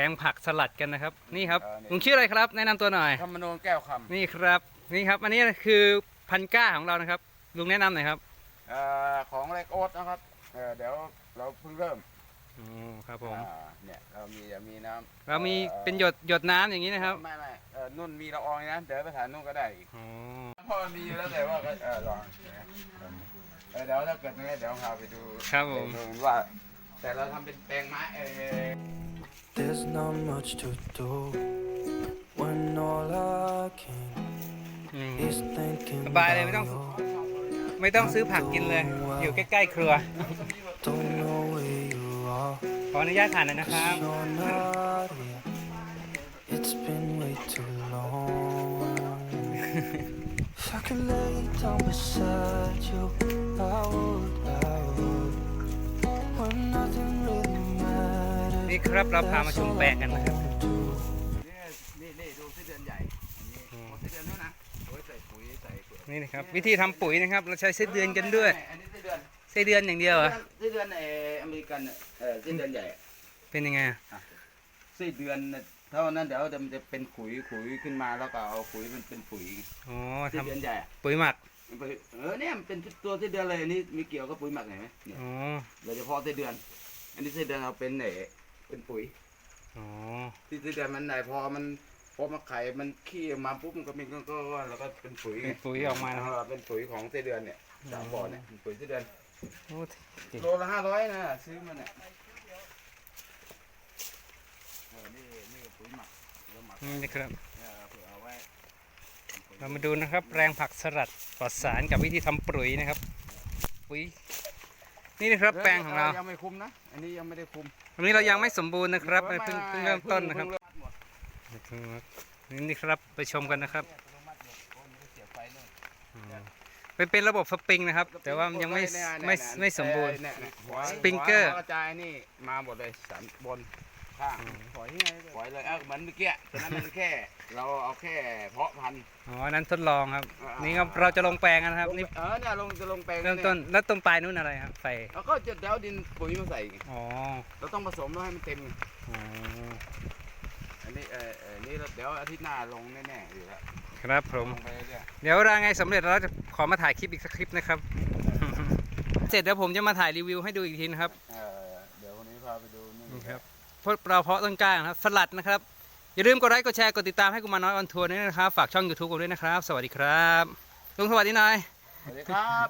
ลงผักสลัดกันนะครับ นี่ครับเออนี่ ลุงชื่ออะไรครับ แนะนำตัวหน่อย ธรรมนูญแก้วคนี่ครับ นี่ครับ อันนี้คือพันก้าของเรานะครับ ลุงแนะนำหน่อยครับำเอ่อของเล็กโอ๊ตนะครับเอ่อเดี๋ยวเราเพิ่งเริ่มอ๋อครับผม อ่าเนี่ยเรามีมีน้ำเรามีเป็นหยดหยดน้ำอย่างนี้นะครับไม่ไม่เออนุ่นมีละอองนะเดี๋ยวไปถ่ายนุ่นก็ได้อีกอ๋อพ่อมีอยู่แล้วแต่ว่าก็เออลองเนี่ยเออเดี๋ยวถ้าเกิดยังไงเดี๋ยวพาไปดูครับผมดูว่า แต่เราทำเป็นแปลงไม้เออ There's not much to do when all I can อืม is thinking สบายเลยไม่ต้อง about you. ไม่ต้องซื้อผักกินเลย อยู่ใกล้ๆครัว Don't know where you are, ขออนุญาตถ่ายหน่อยนะครับ you're not here. It's been way too long. if I could lay down beside you, I would, I ครับเราพามาชมแปลงกันนะครับนี่นี่นี่ดูไส้เดือนใหญ่อันนี้โอ้ไส้เดือนนู้นนะโอ้ยใส่ปุ๋ยใส่ปุ๋ยนี่นะครับวิธีทำปุ๋ยนะครับ เราใช้ไส้เดือนกันด้วยอันนี้ไส้เดือนไส้เดือนอย่างเดียวเหรอไส้เดือนเอออเมริกันเนี่ยเออไส้เดือนใหญ่เป็นยังไงอะไส้เดือนเนี่ยเท่านั้นเดี๋ยวมันจะเป็นขุยขุยขึ้นมาแล้วก็เอาขุยมันเป็นปุ๋ยอ๋อไส้ทำเดือนใหญ่อะปุ๋ยหมักมันไปเออเนี่ยมันเป็นตัวไส้เดือนเลยอันนี้มีเกี่ยวกับปุ๋ยหมักไหนไหมเนี่ยอ๋อโดยเฉพาะไส้เดือน อันนี้ไส้เดือนเราเป็นเออ เป็นปุ๋ยอ๋อที่ไส้เดือนมันไหนพอมันพอมาไข่มันขี้ออกมาปุ๊บมันก็มีก็ก็ก็แล้วก็เป็นปุ๋ยไงเป็นปุ๋ยออกมานะครับเออเป็นปุ๋ยของไส้เดือนเนี่ยสามบ่อเนี่ยเป็นปุ๋ยไส้เดือนโอ้โลละห้าร้อยนะซื้อมาเนี่ยเออนี่นี่ปุ๋ยหมักแล้วหมักนี่นะครับเออเผื่อเอาไว้เรามาดูนะครับแปลงผักสลัดปลอดสารกับวิธีทำปุ๋ยนะครับ ปุ๋ย นี่นะครับแปลงของเรา ยังไม่คุมนะอันนี้ยังไม่ได้คุม วันนี้เรายังไม่สมบูรณ์นะครับไม่เพิ่งไม่เพิ่งเริ่มต้นนะครับเพิ่งเริ่มหมดนี่ครับไปชมกันนะครับเนี่ยอัตโนมัติหมดโอ้มันก็เสียบไฟนู่นอืมเป็นเป็นระบบสปริงนะครับ แต่ว่ามันยังไม่เนี่ยเนี่ยไม่เนี่ยไม่สมบูรณ์เนี่ยเนี่ยหัวสปริงเกอร์หัวกระจายนี่มาหมดเลยสันบน ข้างปล่อยยังไงปล่อยเลยเออเหมือนเมื่อกี้ตอนนั้นมันแค่ เราเอาแค่เพาะพันธุ์อ๋ออันนั้นทดลองครับอ่านี่นี่ครับเราจะลงแปลงกันนะครับลงนี่ไปเออเนี่ยลงจะลงแปลงเริ่มต้นแล้วต้นปลายนู้นอะไรครับไฟแล้วก็จะเดาดินปุ๋ยมาใส่ไงอ๋อเราต้องผสมแล้วให้มันเต็มไงอ๋ออันนี้เออเออนี่เดี๋ยวอาทิตย์หน้าลงแน่ๆอยู่แล้วครับผมลงไปเรื่อยเดี๋ยวเราไงสำเร็จเราจะขอมาถ่ายคลิปอีกสักคลิปนะครับ เสร็จเดี๋ยวผมจะมาถ่ายรีวิวให้ดูอีกทีนะครับๆเออเดี๋ยววันนี้พาไปดูนี่นี่ครับเพวกเราเพาะต้นกล้านะครับ สลัดนะครับ อย่าลืมกดไลค์กดแชร์กดติดตามให้กุมารน้อยออนทัวร์ด้วยนะครับ ฝากช่อง YouTube ผมด้วยนะครับ สวัสดีครับลุงสวัสดีหน่อย สวัสดีครับ